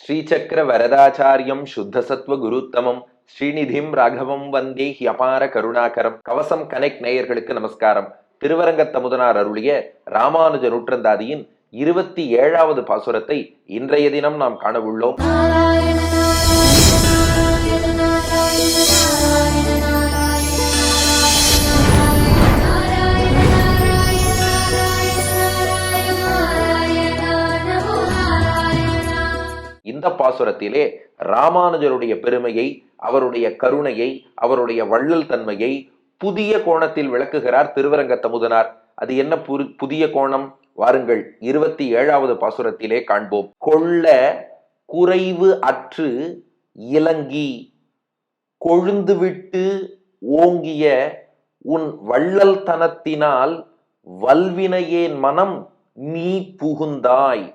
ஸ்ரீசக்கர வரதாச்சாரியம் சுத்தசத்வ குருத்தமம். ஸ்ரீநிதிம் ராகவம் வந்தே ஹியபார கருணாகரம். கவசம் கனெக்ட் நேயர்களுக்கு நமஸ்காரம். திருவரங்கத்தமுதனார் அருளிய ராமானுஜ நூற்றந்தாதியின் இருபத்தி ஏழாவது பாசுரத்தை இன்றைய தினம் நாம் காணவுள்ளோம் இந்த பாசுரத்திலே ராமானுஜருடைய பெருமையை அவருடைய கருணையை அவருடைய வள்ளல் தன்மையை புதிய கோணத்தில் விளக்குகிறார் திருவரங்கத்தமுதனார். அது என்ன புரு- புதிய கோணம்? வாருங்கள் இருபத்தி ஏழாவது பாசுரத்திலே காண்போம். கொள்ள குறைவு அற்று இலங்கி கொழுந்துவிட்டு ஓங்கிய உன் வள்ளல் தனத்தினால் வல்வினையேன் மனம் நீ புகுந்தாய்.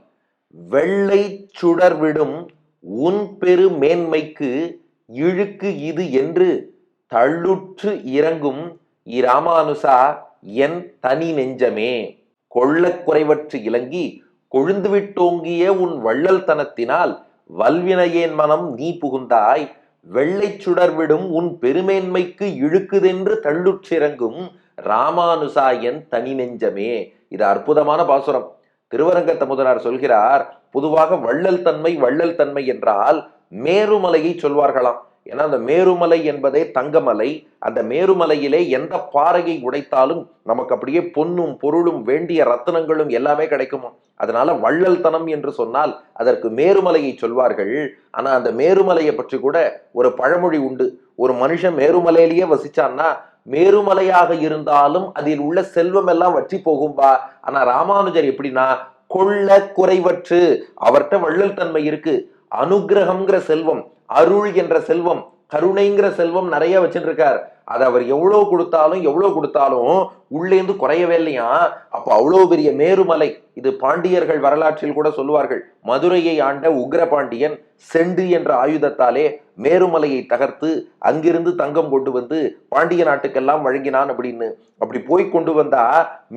வெள்ளை சுடர்விடும் உன் பெரு மேன்மைக்கு இழுக்கு இது என்று தள்ளுற்று இறங்கும் இராமானுசா என் தனி நெஞ்சமே. கொள்ளக் குறைவற்று இலங்கி கொழுந்துவிட்டோங்கிய உன் வள்ளல் தனத்தினால் வல்வினையேன் மனம் நீ புகுந்தாய். வெள்ளை சுடர்விடும் உன் பெருமேன்மைக்கு இழுக்குதென்று தள்ளுற்றிறங்கும் ராமானுசா என் தனி நெஞ்சமே. இது அற்புதமான பாசுரம். திருவரங்கத்த முதனார் சொல்கிறார் பொதுவாக வள்ளல் தன்மை வள்ளல் தன்மை என்றால் மேருமலையை சொல்வார்களாம். ஏன்னா அந்த மேருமலை என்பதே தங்கமலை. அந்த மேருமலையிலே எந்த பாறையை உடைத்தாலும் நமக்கு அப்படியே பொன்னும் பொருளும் வேண்டிய ரத்தனங்களும் எல்லாமே கிடைக்குமா அதனால வள்ளல் தனம் என்று சொன்னால் அதற்கு மேருமலையை சொல்வார்கள். ஆனா அந்த மேருமலையை பற்றி கூட ஒரு பழமொழி உண்டு. ஒரு மனுஷன் மேருமலையிலேயே வசிச்சான்னா மேருமலையாக இருந்தாலும் அதில் உள்ள செல்வம் எல்லாம் வற்றி போகும்பா ஆனா ராமானுஜர் எப்படின்னா கொள்ள குறைவற்று. அவர்கிட்ட வள்ளல் தன்மை இருக்கு. அனுகிரகம்ங்கிற செல்வம் அருள் என்ற செல்வம் கருணைங்கிற செல்வம் நிறைய வச்சுட்டு இருக்கார் அதை அவர் எவ்வளவு கொடுத்தாலும் எவ்வளவு கொடுத்தாலும் உள்ளேந்து குறையவே இல்லையா? அப்ப அவ்வளவு பெரிய மேருமலை இது பாண்டியர்கள் வரலாற்றில் கூட சொல்லுவார்கள் மதுரையை ஆண்ட உக்ர பாண்டியன் செண்டு என்ற ஆயுதத்தாலே மேருமலையை தகர்த்து அங்கிருந்து தங்கம் கொண்டு வந்து பாண்டிய நாட்டுக்கெல்லாம் வழங்கினான் அப்படின்னு. அப்படி போய் கொண்டு வந்தா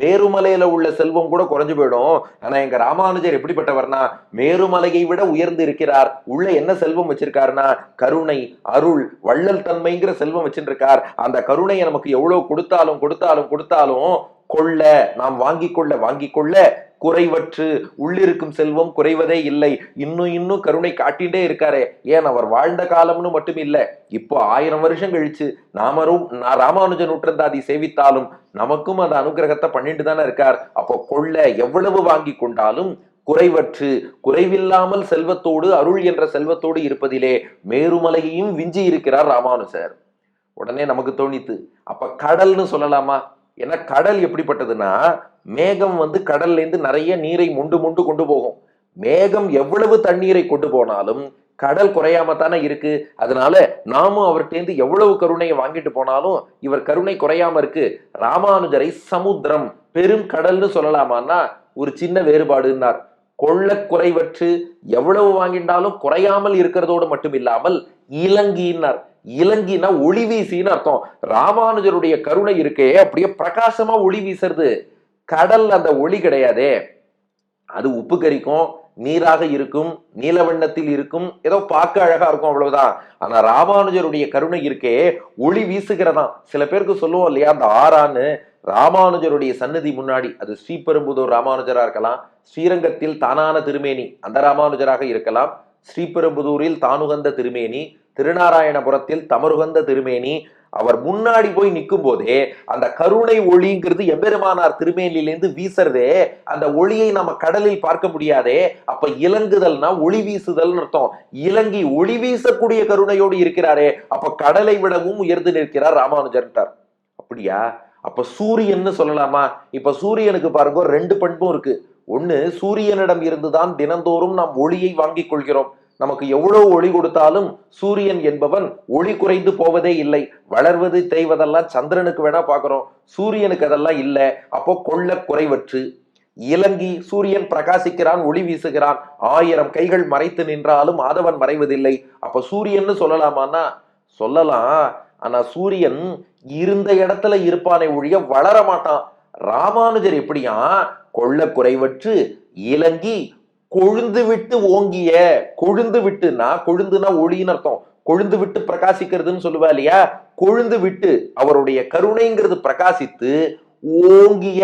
மேருமலையில உள்ள செல்வம் கூட குறைஞ்சு போயிடும். ஆனா எங்க ராமானுஜர் எப்படிப்பட்டவர்னா மேருமலையை விட உயர்ந்து இருக்கிறார். உள்ள என்ன செல்வம் வச்சிருக்காருனா கருணை அருள் வள்ளல் தன்மைங்கிற செல்வம் வச்சிருக்கார் அந்த கருணையை நமக்கு எவ்வளவு கொடுத்தாலும் கொடுத்தாலும் கொடுத்தாலும் கொள்ள நாம் வாங்கி கொள்ள வாங்கி கொள்ள குறைவற்று உள்ளிருக்கும் செல்வம் குறைவதே இல்லை. இன்னும் இன்னும் கருணை காட்டிட்டே இருக்காரே. ஏன் அவர் வாழ்ந்த காலம்னு மட்டும் இல்லை இப்போ ஆயிரம் வருஷம் கழிச்சு நாமரும் நான் ராமானுஜ நூற்றந்தாதி சேவித்தாலும் நமக்கும் அந்த அனுகிரகத்தை பண்ணிட்டு தானே இருக்கார். அப்போ கொள்ள எவ்வளவு வாங்கி கொண்டாலும் குறைவற்று குறைவில்லாமல் செல்வத்தோடு அருள் என்ற செல்வத்தோடு இருப்பதிலே மேருமலையையும் விஞ்சி இருக்கிறார் ராமானுஜர். உடனே நமக்கு தோணித்து அப்ப கடல்னு சொல்லலாமா? ஏன்னா கடல் எப்படிப்பட்டதுன்னா மேகம் வந்து கடல்லேருந்து நிறைய நீரை முண்டு முண்டு கொண்டு போகும். மேகம் எவ்வளவு தண்ணீரை கொண்டு போனாலும் கடல் குறையாம தானே இருக்கு. அதனால நாமும் அவர்கிட்டேருந்து எவ்வளவு கருணையை வாங்கிட்டு போனாலும் இவர் கருணை குறையாம இருக்கு. ராமானுஜரை சமுத்திரம் பெரும் கடல்னு சொல்லலாமான்னா ஒரு சின்ன வேறுபாடுன்னார். கொள்ள குறைவற்று எவ்வளவு வாங்கிட்டாலும் குறையாமல் இருக்கிறதோடு மட்டும் இல்லாமல் இலங்கினார் இலங்கினா ஒளி வீசின்னு அர்த்தம். ராமானுஜருடைய கருணை இருக்கே அப்படியே பிரகாசமா ஒளி வீசுறது. கடல் அந்த ஒளி கிடையாதே. அது உப்பு கரிக்கும் நீராக இருக்கும் நீலவண்ணத்தில் இருக்கும் ஏதோ பார்க்க அழகா இருக்கும் அவ்வளவுதான். ஆனா ராமானுஜருடைய கருணை இருக்கே ஒளி வீசுகிறதாம் சில பேருக்கு சொல்லுவோம் இல்லையா அந்த ஆறான்னு ராமானுஜருடைய சன்னதி முன்னாடி அது ஸ்ரீபெரும்புதூர் ராமானுஜரா இருக்கலாம் ஸ்ரீரங்கத்தில் தானான திருமேனி அந்த ராமானுஜராக இருக்கலாம் ஸ்ரீபெரும்புதூரில் தானுகந்த திருமேனி திருநாராயணபுரத்தில் தமருகந்த திருமேனி அவர் முன்னாடி போய் நிற்கும் போதே அந்த கருணை ஒளிங்கிறது எம்பெருமானார் திருமேனிலிருந்து வீசுறதே அந்த ஒளியை நம்ம கடலில் பார்க்க முடியாதே அப்ப இலங்குதல்னா ஒளி வீசுதல்னு அர்த்தம். இலங்கி ஒளி வீசக்கூடிய கருணையோடு இருக்கிறாரே அப்ப கடலை விடவும் உயர்ந்து நிற்கிறார் ராமானுஜர்ன்ட்டார். அப்படியா? அப்ப சூரியன்னு சொல்லலாமா? இப்ப சூரியனுக்கு பாருங்க ரெண்டு பண்பும் இருக்கு. ஒண்ணு சூரியனிடம் இருந்துதான் தினந்தோறும் நாம் ஒளியை வாங்கிக் கொள்கிறோம். நமக்கு எவ்வளவு ஒளி கொடுத்தாலும் சூரியன் என்பவன் ஒளி குறைந்து போவதே இல்லை. வளர்வது தேய்வதெல்லாம் சந்திரனுக்கு வேணா பார்க்குறோம். சூரியனுக்கு அதெல்லாம் இல்லை. அப்போ கொள்ள குறைவற்று. இலங்கி சூரியன் பிரகாசிக்கிறான் ஒளி வீசுகிறான். ஆயிரம் கைகள் மறைத்து நின்றாலும் ஆதவன் மறைவதில்லை. அப்ப சூரியன்னு சொல்லலாமான்னா? சொல்லலாம். ஆனா சூரியன் இருந்த இடத்துல இருப்பானை ஒழிய வளர மாட்டான் ராமானுஜர் எப்படியா? கொள்ள குறைவற்று இலங்கி கொழுந்து விட்டு ஓங்கிய கொழுந்து விட்டுனா கொழுந்துனா ஒளின்னு அர்த்தம். கொழுந்து விட்டு பிரகாசிக்கிறதுன்னு சொல்லுவா இல்லையா? கொழுந்து விட்டு அவருடைய கருணைங்கிறது பிரகாசித்து ஓங்கிய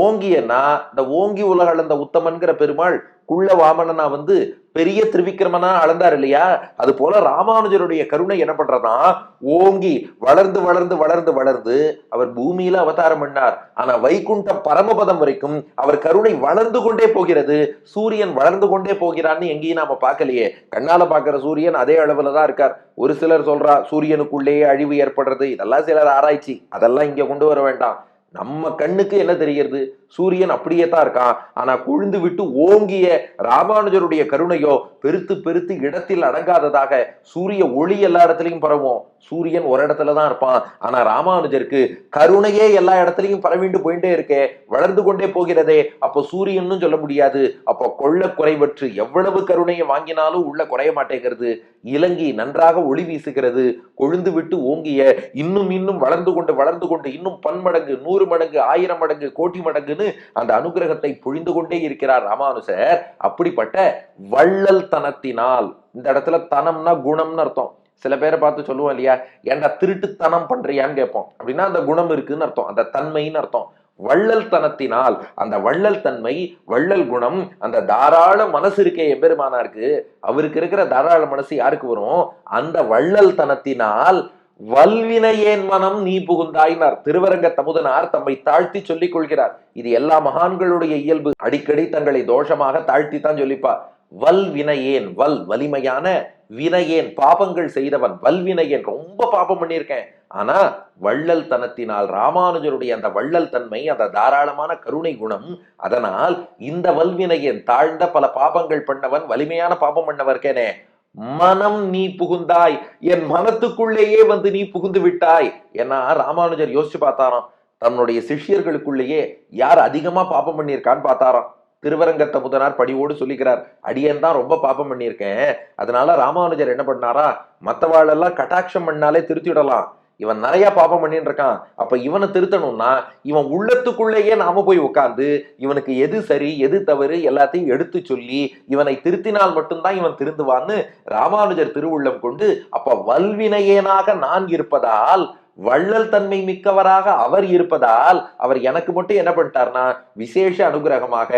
ஓங்கியனா இந்த ஓங்கி உலகளந்த உத்தமன்கிற பெருமாள் குள்ள வாமனனா வந்து பெரிய திருவிக்கிரமனா அளந்தார் இல்லையா? அது போல ராமானுஜருடைய கருணை என்ன பண்றதா ஓங்கி வளர்ந்து வளர்ந்து வளர்ந்து வளர்ந்து அவர் பூமியில அவதாரம் பண்ணார். ஆனா வைகுண்ட பரமபதம் வரைக்கும் அவர் கருணை வளர்ந்து கொண்டே போகிறது. சூரியன் வளர்ந்து கொண்டே போகிறான்னு எங்கேயும் நாம பார்க்கலையே. கண்ணால பாக்குற சூரியன் அதே அளவுல தான் இருக்கார். ஒரு சிலர் சொல்றா சூரியனுக்குள்ளேயே அழிவு ஏற்படுறது. இதெல்லாம் சிலர் ஆராய்ச்சி. அதெல்லாம் இங்க கொண்டு வர வேண்டாம். நம்ம கண்ணுக்கு என்ன தெரிகிறது? சூரியன் அப்படியே தான் இருக்கான். ஆனா கொழுந்து விட்டு ஓங்கிய ராமானுஜருடைய கருணையோ பெருத்து பெருத்து இடத்தில் அடங்காததாக சூரிய ஒளி எல்லா இடத்துலயும் பரவும். சூரியன் ஒரு இடத்துல தான் இருப்பான். ஆனா ராமானுஜருக்கு கருணையே எல்லா இடத்துலயும் பரவிண்டு போயிட்டே இருக்கே. வளர்ந்து கொண்டே போகிறதே. அப்போ சூரியன்னு சொல்ல முடியாது. அப்போ கொள்ள குறைவற்று எவ்வளவு கருணையை வாங்கினாலும் உள்ள குறைய மாட்டேங்கிறது. இலங்கி நன்றாக ஒளி வீசுகிறது. கொழுந்து விட்டு ஓங்கிய இன்னும் இன்னும் வளர்ந்து கொண்டு வளர்ந்து கொண்டு இன்னும் பன்மடங்கு நூறு மடங்கு ஆயிரம் மடங்கு கோட்டி மடங்குன்னு அந்த அனுகிரகத்தை பொழிந்து கொண்டே இருக்கிறார் ராமானுசர். அப்படிப்பட்ட வள்ளல் தனத்தினால் இந்த இடத்துல தனம்னா குணம்னு அர்த்தம். சில பேரை பார்த்து சொல்லுவோம் இல்லையா ஏன்டா திருட்டுத்தனம் பண்றியான்னு கேட்போம். அப்படின்னா அந்த குணம் இருக்குன்னு அர்த்தம் அந்த தன்மைன்னு அர்த்தம். வள்ளல் தனத்தினால் அந்த வள்ளல் தன்மை வள்ளல் குணம் அந்த தாராள மனசு இருக்கே எம்பெருமானாருக்கு அவருக்கு இருக்கிற தாராள மனசு யாருக்கு வரும்? அந்த வள்ளல் தனத்தினால் வல்வினையேன் மனம் நீ புகுந்தாயினார்? திருவரங்க தமுதனார் தம்மை தாழ்த்தி சொல்லிக் கொள்கிறார். இது எல்லா மகான்களுடைய இயல்பு. அடிக்கடி தங்களை தோஷமாக தாழ்த்தி தான் சொல்லிப்பா வல் வினையேன் வல் வலிமையான வினையேன் பாபங்கள் செய்தவன் வல்வினையேன் ரொம்ப பாபம் பண்ணியிருக்கேன். ஆனா வள்ளல் தனத்தினால் ராமானுஜருடைய அந்த வள்ளல் தன்மை அந்த தாராளமான கருணை குணம் அதனால் இந்த வல்வினையேன் தாழ்ந்த பல பாபங்கள் பண்ணவன் வலிமையான பாபம் பண்ணவர்க்கேனே. மனம் நீ புகுந்தாய். என் மனத்துக்குள்ளேயே வந்து நீ புகுந்து விட்டாய். ஏன்னா ராமானுஜர் யோசிச்சு பார்த்தாராம். தன்னுடைய சிஷ்யர்களுக்குள்ளேயே யார் அதிகமா பாபம் பண்ணியிருக்கான்னு பார்த்தாராம். திருவரங்கத்த முதனார் படிவோடு சொல்லிக்கிறார் அடியன் தான் ரொம்ப பாபம் பண்ணியிருக்கேன். அதனால ராமானுஜர் என்ன பண்ணாரா? மத்தவாளெல்லாம் கட்டாட்சம் பண்ணாலே திருத்திடலாம் இவன் நிறைய பாபம் பண்ணிட்டு இருக்கான். அப்ப இவனை திருத்தணும்னா இவன் உள்ளத்துக்குள்ளேயே நாம போய் உட்கார்ந்து இவனுக்கு எது சரி எது தவறு எல்லாத்தையும் எடுத்து சொல்லி இவனை திருத்தினால் மட்டும்தான் இவன் திருந்துவான்னு ராமானுஜர் திருவுள்ளம் கொண்டு அப்ப வல்வினையேனாக நான் இருப்பதால் வள்ளல் தன்மை மிக்கவராக அவர் இருப்பதால் அவர் எனக்கு மட்டும் என்ன பண்ணிட்டார்னா விசேஷ அனுகிரகமாக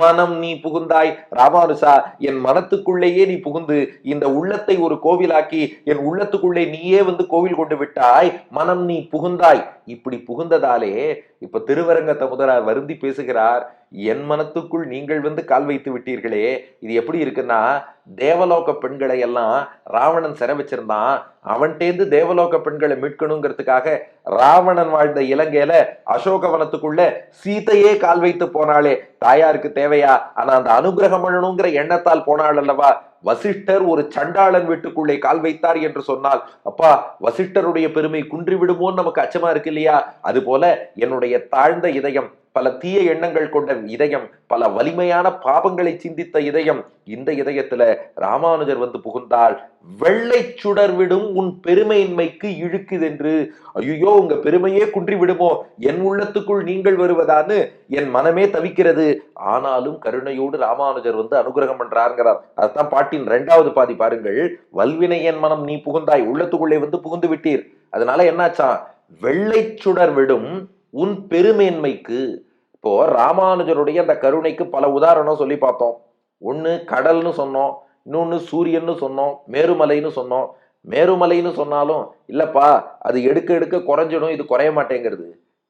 மனம் நீ புகுந்தாய் ராமானுசா என் மனத்துக்குள்ளேயே நீ புகுந்து இந்த உள்ளத்தை ஒரு கோவிலாக்கி என் உள்ளத்துக்குள்ளே நீயே வந்து கோவில் கொண்டு விட்டாய் மனம் நீ புகுந்தாய். இப்படி புகுந்ததாலே இப்ப திருவரங்கத்தை முதலார் வருந்தி பேசுகிறார் என் மனத்துக்குள் நீங்கள் வந்து கால் வைத்து விட்டீர்களே இது எப்படி இருக்குன்னா தேவலோக பெண்களை எல்லாம் ராவணன் சிற வச்சிருந்தான். அவன்கிட்டேந்து தேவலோக பெண்களை மீட்கணுங்கிறதுக்காக ராவணன் வாழ்ந்த இலங்கையில அசோகவனத்துக்குள்ள சீதையே கால் வைத்து போனாளே. தாயாருக்கு தேவையா? ஆனா அந்த அனுகிரகம் பண்ணணுங்கிற எண்ணத்தால் போனாள் அல்லவா? வசிஷ்டர் ஒரு சண்டாளன் வீட்டுக்குள்ளே கால் வைத்தார் என்று சொன்னால் அப்பா வசிஷ்டருடைய பெருமை குன்றி விடுமோன்னு நமக்கு அச்சமா இருக்கு இல்லையா? அது போல என்னுடைய தாழ்ந்த இதயம் பல தீய எண்ணங்கள் கொண்ட இதயம் பல வலிமையான பாபங்களை சிந்தித்த இதயம் இந்த இதயத்துல ராமானுஜர் வந்து புகுந்தால் வெள்ளை சுடர் விடும் உன் பெருமையின்மைக்கு இழுக்குதென்று ஐயோ உங்க பெருமையே குன்றி விடுமோ? என் உள்ளத்துக்குள் நீங்கள் வருவதான்னு என் மனமே தவிக்கிறது. ஆனாலும் கருணையோடு ராமானுஜர் வந்து அனுகிரகம் பண்றாருங்கிறார். அதுதான் பாட்டின் இரண்டாவது பாதி. பாருங்கள் வல்வினை என் மனம் நீ புகுந்தாய் உள்ளத்துக்குள்ளே வந்து புகுந்து விட்டீர். அதனால என்னாச்சா வெள்ளை சுடர் விடும் உன் பெருமேன்மைக்கு இப்போ ராமானுஜருடைய அந்த கருணைக்கு பல உதாரணம் சொல்லி பார்த்தோம். ஒன்று கடல்னு சொன்னோம் இன்னொன்று சூரியன்னு சொன்னோம் மேருமலைன்னு சொன்னோம். மேருமலைன்னு சொன்னாலும் இல்லைப்பா அது எடுக்க எடுக்க குறைஞ்சிடும் இது குறைய மாட்டேங்கிறது.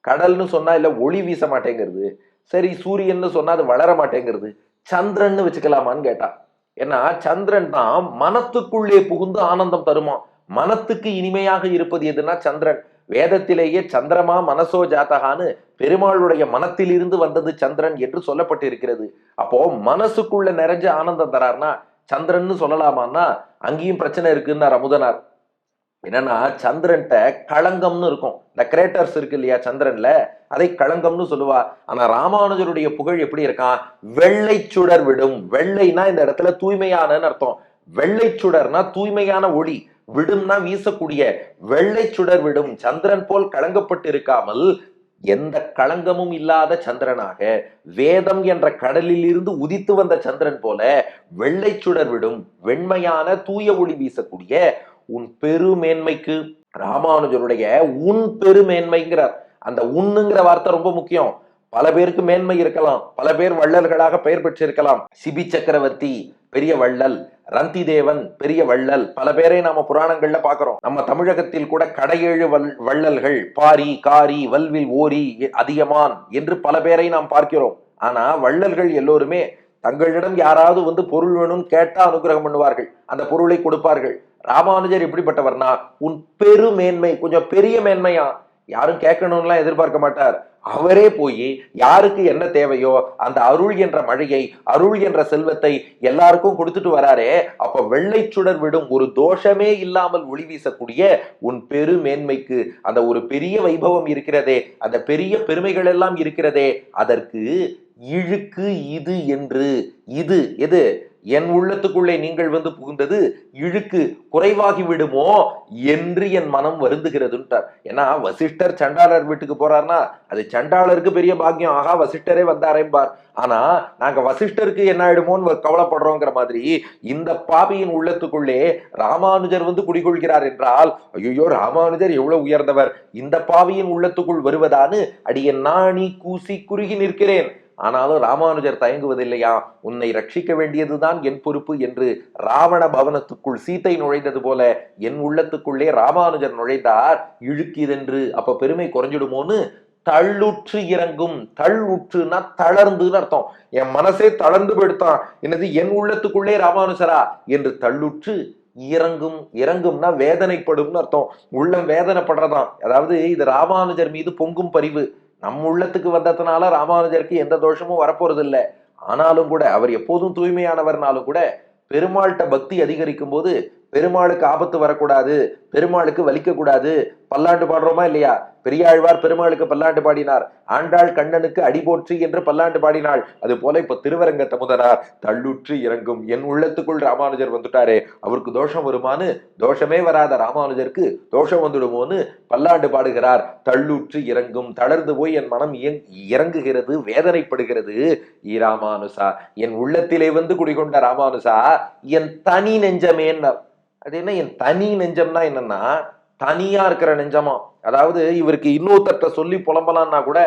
கடல்னு சொன்னால் இல்லை ஒளி வீச மாட்டேங்கிறது. சரி சூரியன்னு சொன்னால் அது வளர மாட்டேங்கிறது. சந்திரன்னு வச்சுக்கலாமான்னு கேட்டா. ஏன்னா சந்திரன் தான் மனத்துக்குள்ளே புகுந்து ஆனந்தம் தருமா? மனத்துக்கு இனிமையாக இருப்பது எதுனா சந்திரன். வேதத்திலேயே சந்திரமா மனசோ ஜாத்தகான்னு பெருமாளுடைய மனத்திலிருந்து வந்தது சந்திரன் என்று சொல்லப்பட்டிருக்கிறது. அப்போ மனசுக்குள்ள நிறைஞ்ச ஆனந்தம் தரார்னா சந்திரன்னு சொல்லலாமான்னா அங்கேயும் பிரச்சனை இருக்குன்னார் அமுதனார். என்னன்னா சந்திரன்ட்ட களங்கம்னு இருக்கும். இந்த கிரேட்டர்ஸ் இருக்கு இல்லையா சந்திரன்ல அதை களங்கம்னு சொல்லுவா. ஆனா ராமானுஜருடைய புகழ் எப்படி இருக்கான் வெள்ளை சுடர் விடும். வெள்ளைனா இந்த இடத்துல தூய்மையானன்னு அர்த்தம். வெள்ளை சுடர்னா தூய்மையான ஒளி. விடும்னா வீசக்கூடிய வெள்ளை சுடர் விடும். சந்திரன் போல் கலங்கப்பட்டிருக்காமல் எந்த களங்கமும் இல்லாத சந்திரனாக வேதம் என்ற கடலில் இருந்து உதித்து வந்த சந்திரன் போல வெள்ளை சுடர் விடும் வெண்மையான தூய ஒளி வீசக்கூடிய உன் பெருமேன்மைக்கு ராமானுஜருடைய உன் பெருமேன்மைங்கிறார். அந்த உன்னுங்கிற வார்த்தை ரொம்ப முக்கியம். பல பேருக்கு மேன்மை இருக்கலாம் பல பேர் வள்ளல்களாக பெயர் பெற்றிருக்கலாம். சிபி சக்கரவர்த்தி பெரிய வள்ளல் ரந்தி தேவன் பெரிய வள்ளல் பல பேரை நாம புராணங்கள்ல பாக்குறோம். நம்ம தமிழகத்தில் கூட கடையேழு வள்ளல்கள் பாரி காரி வல்வில் ஓரி அதிகமான் என்று பல பேரை நாம் பார்க்கிறோம். ஆனா வள்ளல்கள் எல்லோருமே தங்களிடம் யாராவது வந்து பொருள் வேணும் கேட்டா அனுகிரகம் பண்ணுவார்கள். அந்த பொருளை கொடுப்பார்கள். ராமானுஜர் எப்படிப்பட்டவர்னா உன் பெருமேன்மை கொஞ்சம் பெரிய மேன்மையா யாரும் கேட்கணும்லாம் எதிர்பார்க்க மாட்டார். அவரே போய் யாருக்கு என்ன தேவையோ அந்த அருள் என்ற மழையை அருள் என்ற செல்வத்தை எல்லாருக்கும் கொடுத்துட்டு வராரே. அப்ப வெள்ளை சுடர் விடும் ஒரு தோஷமே இல்லாமல் ஒளி வீசக்கூடிய உன் பெருமேன்மைக்கு அந்த ஒரு பெரிய வைபவம் இருக்கிறதே அந்த பெரிய பெருமைகள் எல்லாம் இருக்கிறதே அதற்கு இழுக்கு இது என்று இது எது? என் உள்ளத்துக்குள்ளே நீங்கள் வந்து புகுந்தது இழுக்கு குறைவாகி விடுமோ என்று என் மனம் வருந்துகிறதுன்றார். ஏன்னா வசிஷ்டர் சண்டாளர் வீட்டுக்கு போறார்னா அது சண்டாளருக்கு பெரிய பாக்கியம். ஆகா வசிஷ்டரே வந்தாரேம்பார். ஆனா நாங்க வசிஷ்டருக்கு என்ன ஆயிடுமோன்னு கவலைப்படுறோங்கிற மாதிரி இந்த பாபியின் உள்ளத்துக்குள்ளே ராமானுஜர் வந்து குடிகொள்கிறார் என்றால் ஐயோ ராமானுஜர் எவ்வளவு உயர்ந்தவர். இந்த பாவியின் உள்ளத்துக்குள் வருவதான்னு அடியன் நாணி கூசி குறுகி நிற்கிறேன். ஆனாலும் ராமானுஜர் தயங்குவதில்லையா? உன்னை ரட்சிக்க வேண்டியதுதான் என் பொறுப்பு என்று ராவண பவனத்துக்குள் சீத்தை நுழைந்தது போல என் உள்ளத்துக்குள்ளே ராமானுஜர் நுழைந்தார். இழுக்கிதென்று அப்ப பெருமை குறைஞ்சிடுமோன்னு தள்ளுற்று இறங்கும். தள்ளுற்றுனா தளர்ந்துன்னு அர்த்தம். என் மனசே தளர்ந்து போயிடுத்தான். என்னது என் உள்ளத்துக்குள்ளே ராமானுஜரா? என்று தள்ளுற்று இறங்கும். இறங்கும்னா வேதனைப்படும்னு அர்த்தம். உள்ளம் வேதனைப்படுறதாம் அதாவது இது ராமானுஜர் மீது பொங்கும் பரிவு. நம் உள்ளத்துக்கு வந்ததுனால ராமானுஜருக்கு எந்த தோஷமும் வரப்போறது இல்லை ஆனாலும் கூட அவர் எப்போதும் தூய்மையானவர்னாலும் கூட பெருமாள்கிட்ட பக்தி அதிகரிக்கும் போது பெருமாளுக்கு ஆபத்து வரக்கூடாது பெருமாளுக்கு வலிக்க கூடாது பல்லாண்டு பாடுறோமா இல்லையா? பெரியாழ்வார் பெருமாளுக்கு பல்லாண்டு பாடினார். ஆண்டாள் கண்ணனுக்கு அடி போற்றி என்று பல்லாண்டு பாடினாள். அது போல இப்ப திருவரங்க தமுதனார் தள்ளுற்று இறங்கும். என் உள்ளத்துக்குள் ராமானுஜர் வந்துட்டாரே அவருக்கு தோஷம் வருமானு தோஷமே வராத ராமானுஜருக்கு தோஷம் வந்துடுமோன்னு பல்லாண்டு பாடுகிறார். தள்ளுற்று இறங்கும். தளர்ந்து போய் என் மனம் இறங்குகிறது வேதனைப்படுகிறது. ஈ ராமானுசா என் உள்ளத்திலே வந்து குடிகொண்ட ராமானுசா என் தனி நெஞ்சமேன்னார் அது என்ன என் தனி நெஞ்சம்னா என்னன்னா தனியா இருக்கிற நெஞ்சமா. அதாவது இவருக்கு இன்னொருத்தட்ட சொல்லி புலம்பலான்னா கூட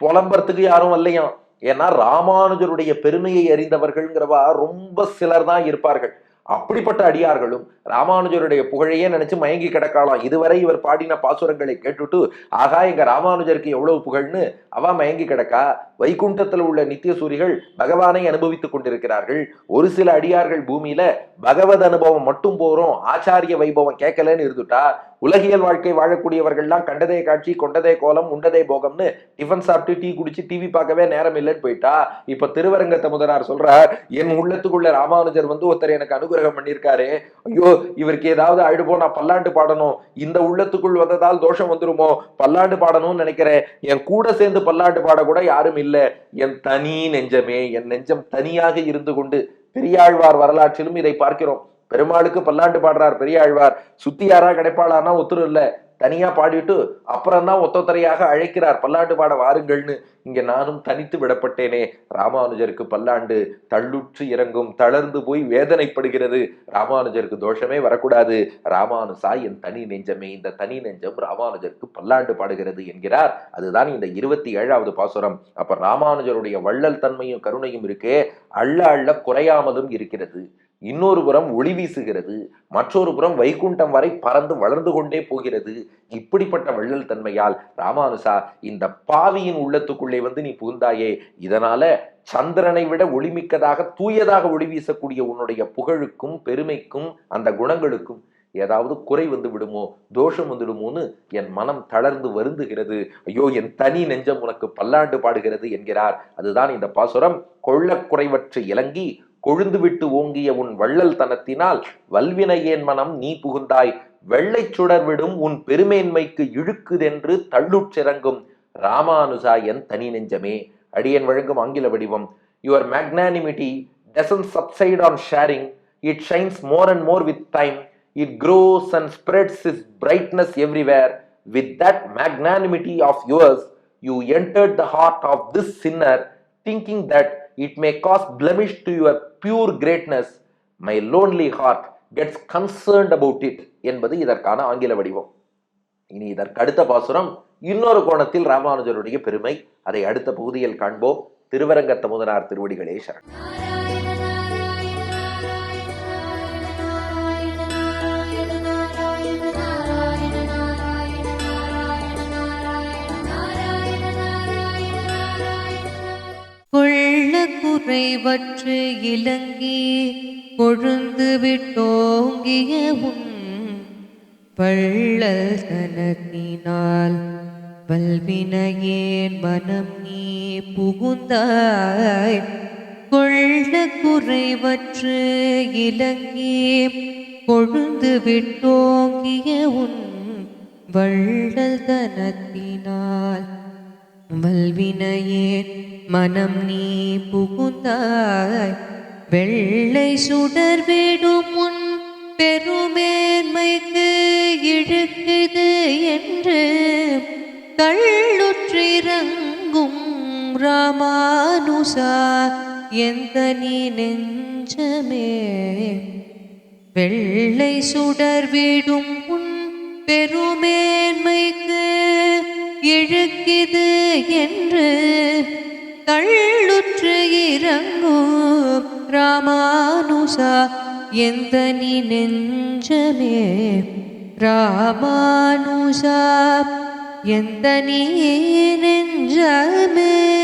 புலம்புறதுக்கு யாரும் இல்லையாம். ஏன்னா ராமானுஜருடைய பெருமையை அறிந்தவர்கள்ங்கிறவா ரொம்ப சிலர் தான் இருப்பார்கள். அப்படிப்பட்ட அடியார்களும் ராமானுஜருடைய புகழையே நினைச்சு மயங்கி கிடக்கலாம் இதுவரை இவர் பாடின பாசுரங்களை கேட்டுட்டு ஆகா எங்க ராமானுஜருக்கு எவ்வளவு புகழ்னு? அவ மயங்கி கிடக்கா. வைகுண்டத்தில் உள்ள நித்திய சூரிகள் பகவானை அனுபவித்துக் கொண்டிருக்கிறார்கள். ஒரு சில அடியார்கள் பூமியில பகவத் அனுபவம் மட்டும் போறோம் ஆச்சாரிய வைபவம் கேட்கலன்னு இருந்துட்டா உலகியல் வாழ்க்கை வாழக்கூடியவர்கள்லாம் கண்டதே காட்சி கொண்டதே கோலம் உண்டதே போகம்னு டிஃபன் சாப்பிட்டு டீ குடிச்சு டிவி பார்க்கவே நேரம் இல்லைன்னு போயிட்டா இப்ப திருவரங்கத்தை முதனார் சொல்றார் என் உள்ளத்துக்குள்ள ராமானுஜர் வந்து ஒருத்தர் எனக்கு அனுகிரகம் பண்ணியிருக்காரு. ஐயோ இவருக்கு ஏதாவது ஆயிடுமோ நான் பல்லாண்டு பாடணும். இந்த உள்ளத்துக்குள் வந்ததால் தோஷம் வந்துருமோ? பல்லாண்டு பாடணும்னு நினைக்கிறேன். என் கூட சேர்ந்து பல்லாண்டு பாட கூட யாரும் இல்லை. என் தனி நெஞ்சமே என் நெஞ்சம் தனியாக இருந்து கொண்டு பெரியாழ்வார் வரலாற்றிலும் இதை பார்க்கிறோம். பெருமாளுக்கு பல்லாண்டு பாடுறார் பெரியாழ்வார். சுத்தியாரா கிடைப்பாளான்னா ஒத்துரும் இல்ல. தனியா பாடிட்டு அப்புறம் தான் ஒத்தொத்தரையாக அழைக்கிறார். பல்லாண்டு பாட வாருங்கள்னு. இங்க நானும் தனித்து விடப்பட்டேனே. ராமானுஜருக்கு பல்லாண்டு தள்ளுற்று இறங்கும் தளர்ந்து போய் வேதனைப்படுகிறது. ராமானுஜருக்கு தோஷமே வரக்கூடாது. ராமானுசா என் தனி நெஞ்சமே. இந்த தனி நெஞ்சம் ராமானுஜருக்கு பல்லாண்டு பாடுகிறது என்கிறார். அதுதான் இந்த இருபத்தி ஏழாவது பாசுரம். அப்ப ராமானுஜருடைய வள்ளல் தன்மையும் கருணையும் இருக்கே. அள்ள அள்ள குறையாமலும் இருக்கிறது. இன்னொரு புறம் ஒளி வீசுகிறது மற்றொரு புறம் வைகுண்டம் வரை பறந்து வளர்ந்து கொண்டே போகிறது. இப்படிப்பட்ட வள்ளல் தன்மையால் ராமானுசா இந்த பாவியின் உள்ளத்துக்குள்ளே வந்து நீ புகுந்தாயே இதனால சந்திரனை விட ஒளிமிக்கதாக தூயதாக ஒளி வீசக்கூடிய உன்னுடைய புகழுக்கும் பெருமைக்கும் அந்த குணங்களுக்கும் ஏதாவது குறை வந்து விடுமோ தோஷம் வந்துடுமோன்னு என் மனம் தளர்ந்து வருந்துகிறது. ஐயோ என் தனி நெஞ்சம் உனக்கு பல்லாண்டு பாடுகிறது என்கிறார். அதுதான் இந்த பாசுரம். கொள்ள குறைவற்று இலங்கி கொழுந்துவிட்டு ஓங்கிய உன் வள்ளல் தனத்தினால் வல்வினையேன் மனம் நீ புகுந்தாய் வெள்ளை சுடர்விடும் உன் பெருமேன்மைக்கு இழுக்குதென்று தள்ளுச்சிறங்கும் ராமானுசா என் தனி நெஞ்சமே அடியன் வழங்கும் ஆங்கில வடிவம் your magnanimity doesn't subside on sharing it shines more and more with time it grows and spreads its brightness everywhere with that magnanimity of yours you entered the heart of this sinner thinking that it may cause blemish to your pure greatness. My lonely heart gets concerned about it என்பது இதற்கான ஆங்கில வடிவம். இனி இதற்கு அடுத்த பாசுரம். இன்னொரு கோணத்தில் ராமானுஜருடைய பெருமை. அதை அடுத்த பகுதியில் காண்போம். திருவரங்கத்த முதனார் திருவடிகளே சரண். கொள்ள குறைவற்று இலங்கி கொழுந்து விட்டோங்கிய உன் வள்ளல் தனத்தினால் பல்வினையேன் மனம் நீ புகுந்தாய். கொள்ள குறைவற்று இலங்கி கொழுந்து விட்டோங்கிய உன் வள்ளல் தனத்தினால் வல்வினையே மனம் நீ புகுந்தாய். வெள்ளை சுடர் விடும் உன் பெருமேன்மைக்கு இழுக்குது என்று கள்ளுற்றிறங்கும் ராமானுசா எந்த நீ நெஞ்சமே. வெள்ளை சுடர் விடும் உன் பெருமேன்மைக்கு இழுக்குது என்று கள்ளுற்று இறங்கும் ராமானுசா. எந்த நீ நெஞ்சமே ராமானுசா. எந்த நீ நெஞ்சமே